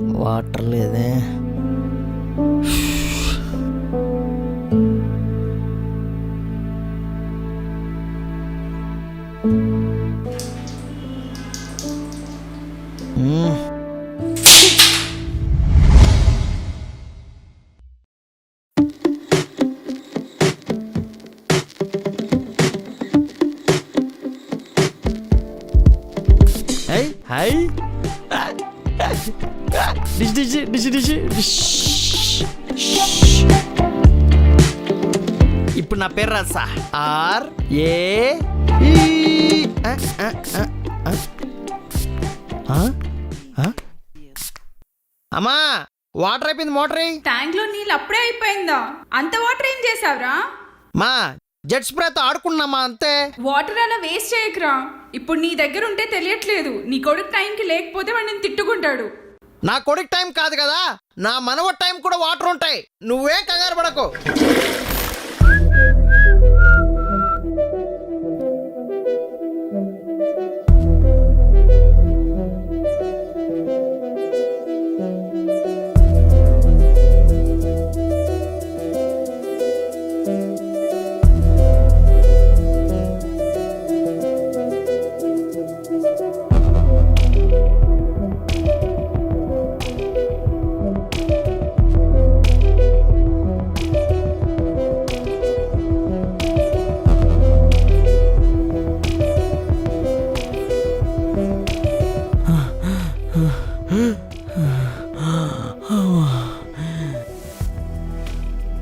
Water లేదే మ్మ్. High ఇప్పుడు నా పేరు రాసా ఆర్ ఏ? అమ్మా వాటర్ అయిపోయింది మోటర్. ట్యాంక్లో నీళ్ళు అప్పుడే అయిపోయిందా? అంత వాటర్ ఏం చేసావురా మా జెట్ స్ప్రేతో ఆడుకున్నామా అంతే. వాటర్ అలా వేస్ట్ చేయకురా. ఇప్పుడు నీ దగ్గర ఉంటే తెలియట్లేదు. నీ కొడుకు టైంకి లేకపోతే వాడు నేను తిట్టుకుంటాడు. నా కొడుకు టైం కాదు కదా నా మనవ టైం కూడా వాటర్ ఉంటాయి. నువ్వేం కంగారు పడకు.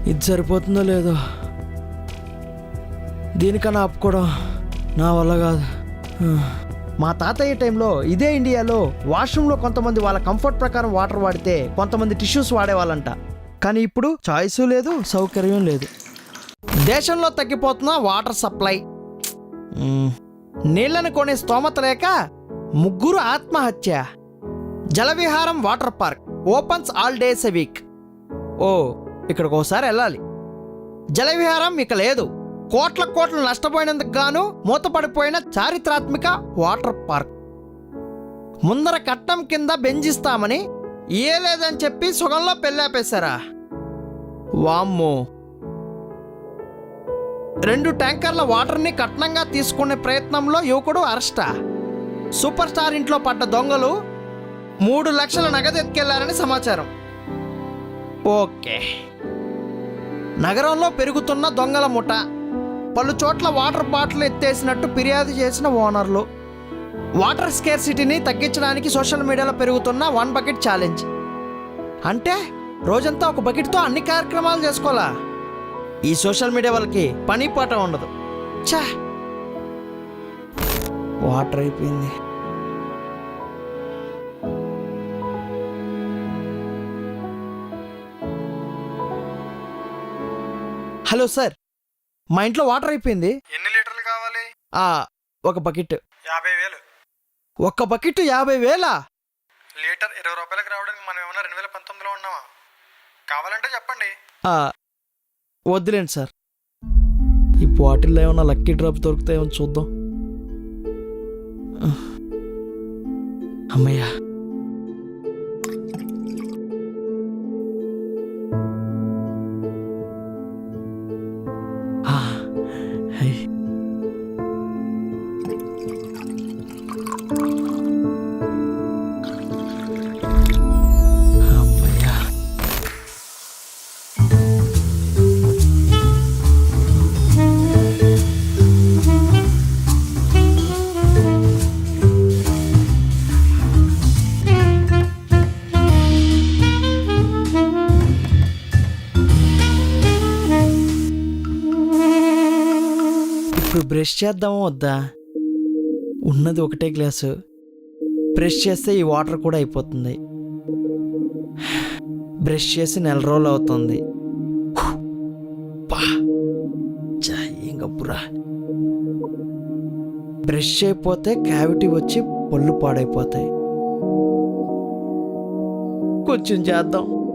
ఇది సరిపోతుందో లేదో దీనికన్నా ఆపుకోవడం నా వల్ల కాదు. మా తాతయ్య టైంలో ఇదే ఇండియాలో వాష్రూమ్లో కొంతమంది వాళ్ళ కంఫర్ట్ ప్రకారం వాటర్ వాడితే కొంతమంది టిష్యూస్ వాడేవాళ్ళంట. కానీ ఇప్పుడు చాయిస్ లేదు సౌకర్యం లేదు. దేశంలో తగ్గిపోతున్న వాటర్ సప్లై. మ్మ్. నీళ్ళను కొనే స్తోమత లేక ముగ్గురు ఆత్మహత్య. జలవిహారం water park. Opens all days a week. ఓ ఇక్కడికి ఒకసారి వెళ్ళాలి. జలవిహారం ఇక లేదు. కోట్ల కోట్లు నష్టపోయినందుకు గాను మూతపడిపోయిన చారిత్రాత్మక వాటర్ పార్క్. ముందర కట్టం కింద బెంజిస్తామని ఏ లేదని చెప్పి సుగంలో పెళ్ళాపేశారా వామ్మో. రెండు ట్యాంకర్ల వాటర్ని కట్నంగా తీసుకునే ప్రయత్నంలో యువకుడు అరెస్టా. సూపర్ స్టార్ ఇంట్లో పడ్డ దొంగలు మూడు లక్షల నగదు ఎత్తుకెళ్ళారని సమాచారం. ఓకే. నగరంలో పెరుగుతున్న దొంగల ముఠ. పలు చోట్ల వాటర్ బాటిల్ ఎత్తేసినట్టు ఫిర్యాదు చేసిన ఓనర్లు. వాటర్ స్కేర్ సిటీని తగ్గించడానికి సోషల్ మీడియాలో పెరుగుతున్న వన్ బకెట్ ఛాలెంజ్. అంటే రోజంతా ఒక బకెట్తో అన్ని కార్యక్రమాలు చేసుకోవాలా? ఈ సోషల్ మీడియా వాళ్ళకి పని పాట ఉండదు. ఛా! వాటర్ అయిపోయింది. హలో సార్ మా ఇంట్లో వాటర్ అయిపోయింది. ఎన్ని లీటర్లు కావాలి? ఆ, ఒక బకెట్. యాభై వేలు. ఒక్క బకెట్ యాభై వేలా? లీటర్ ఇరవై రూపాయలకు రావడానికి మనం ఏమన్నా రెండు వేల పంతొమ్మిదిలో ఉన్నామా? కావాలంటే చెప్పండి. ఆ, వద్దులేండి సార్. ఈ బాటిల్లో ఏమన్నా లక్కీ డ్రాప్ దొరుకుతాయేమో చూద్దాం. అమ్మయ్యా. Hey. ఇప్పుడు బ్రష్ చేద్దామో వద్దా? ఉన్నది ఒకటే గ్లాసు. బ్రష్ చేస్తే ఈ వాటర్ కూడా అయిపోతుంది. బ్రష్ చేసి నెల రోజులు అవుతుంది. ఇంకప్పురా బ్రష్ అయిపోతే క్యావిటీ వచ్చి పళ్ళు పాడైపోతాయి. కొంచెం చేద్దాం.